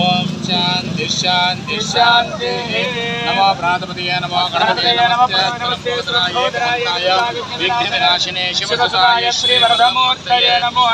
ఓం శాంతి శాంతి శాంతి. నమో ప్రాతపతియ నమో గణపతియ నమస్తే. విఘ్న వినాశినే శివసుతాయ శ్రీ వరదమూర్తయే నమో.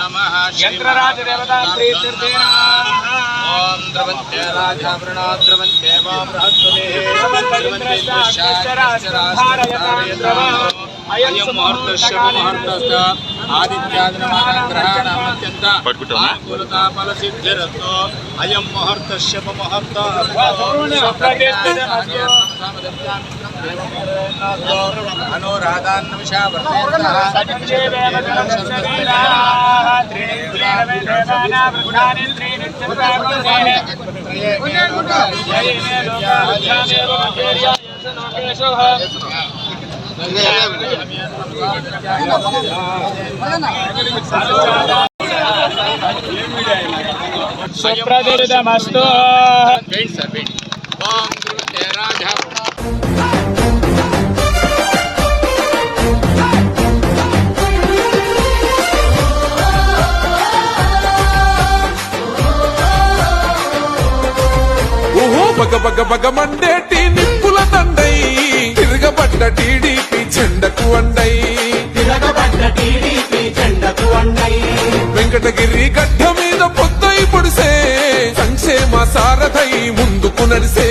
నమః యంత్రరాజ దేవతా ప్రీతిర్దేన ఓం ద్రవంతే రాజా వృణా ద్రవంతే వా అయం ముహూర్తస్య ముహూర్తస్య ఆదిత్యాదినమగ్రహాణమత్యంత అనుకూలతాఫల సిద్ధిరస్తో అయం ముహూర్తస్య ముహూర్త అనురాధాన్నమిషా సుప్రదితమస్తు వెయిట్ సార్ వెయిట్ ఓం ధ్రువంతే రాజా ఓహో బగ బగ బగ మండేటి నిప్పుల దండై తిరగబడ్డ టీడీపీ చెండకు అండై వెంకటగిరి గడ్డ మీద పొద్దై పొడిసే. సంక్షేమ సారథై ముందుకు నడిసే.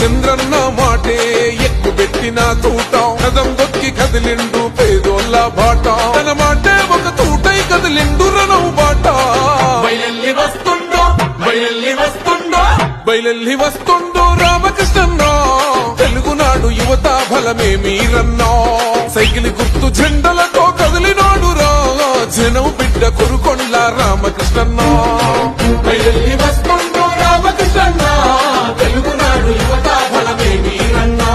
చంద్రన్న మాటే ఎక్కు పెట్టిన తూట. కదం దొక్కి కదిలిండు పేదోళ్ళ బాట. తన మాటే ఒక తూటై కదిలిండు రణవు బాట. బయలెల్లి వస్తుండో రామకృష్ణన్నో. తెలుగునాడు యువత బలమే మీరన్నా సైకిల్ గుర్తు జెండలతో కదిలినాడు రా. జనం బిడ్డ కొరుకొండ్ల రామకృష్ణన్నో. బయలెల్లి వస్తుండో రామకృష్ణన్న. తెలుగునాడు యువత బలమే మీరన్నా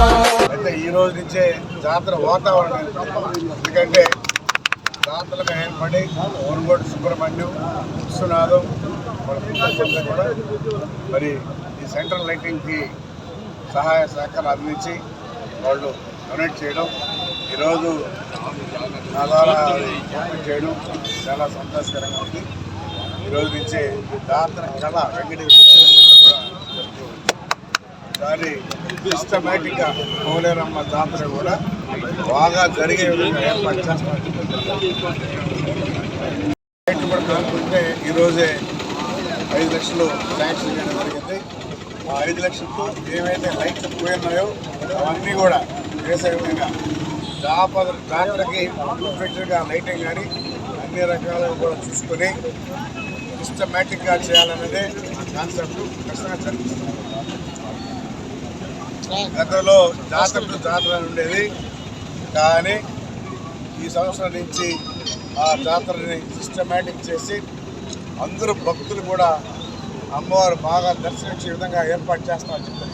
అయితే ఈ రోజు నుంచే జాతర వాతావరణం ఎందుకంటే జాతరలకు ఏర్పడి ఊరుగోడు సుబ్రహ్మణ్యం విశ్వనాథం వాళ్ళ కూడా మరి సెంట్రల్ లైటింగ్కి సహాయ సహకారం అందించి వాళ్ళు డొనేట్ చేయడం ఈరోజు నా ద్వారా చేయడం చాలా సంతోషకరంగా ఉంది. ఈరోజు నుంచే జాతర కళ వెంకటేశ్వర కూడా జరుపుకోవచ్చు ఈసారి సిస్టమేటిక్గా కోలేరమ్మ జాతర కూడా బాగా జరిగే విధంగా ఏర్పాటు చేస్తాం ఈరోజే ఐదు లక్షలు శాంక్షన్ చేయడం జరిగింది. ఆ ఐదు లక్షలతో ఏవైతే లైట్లు పోయినాయో అవన్నీ కూడా వేసే విధంగా జాతర జాతరకి పర్ఫెక్ట్గా లైటింగ్ కానీ అన్ని రకాలుగా కూడా చూసుకొని సిస్టమేటిక్గా చేయాలన్నదే కాన్సెప్ట్ ఖచ్చితంగా జరిపిస్తుంది గతంలో జాతరలు జాతర ఉండేది. కానీ ఈ సంవత్సరం నుంచి ఆ జాతరని సిస్టమేటిక్ చేసి అందరూ భక్తులు కూడా అమ్మవారు బాగా దర్శించే విధంగా ఏర్పాటు చేస్తామని చెప్తారు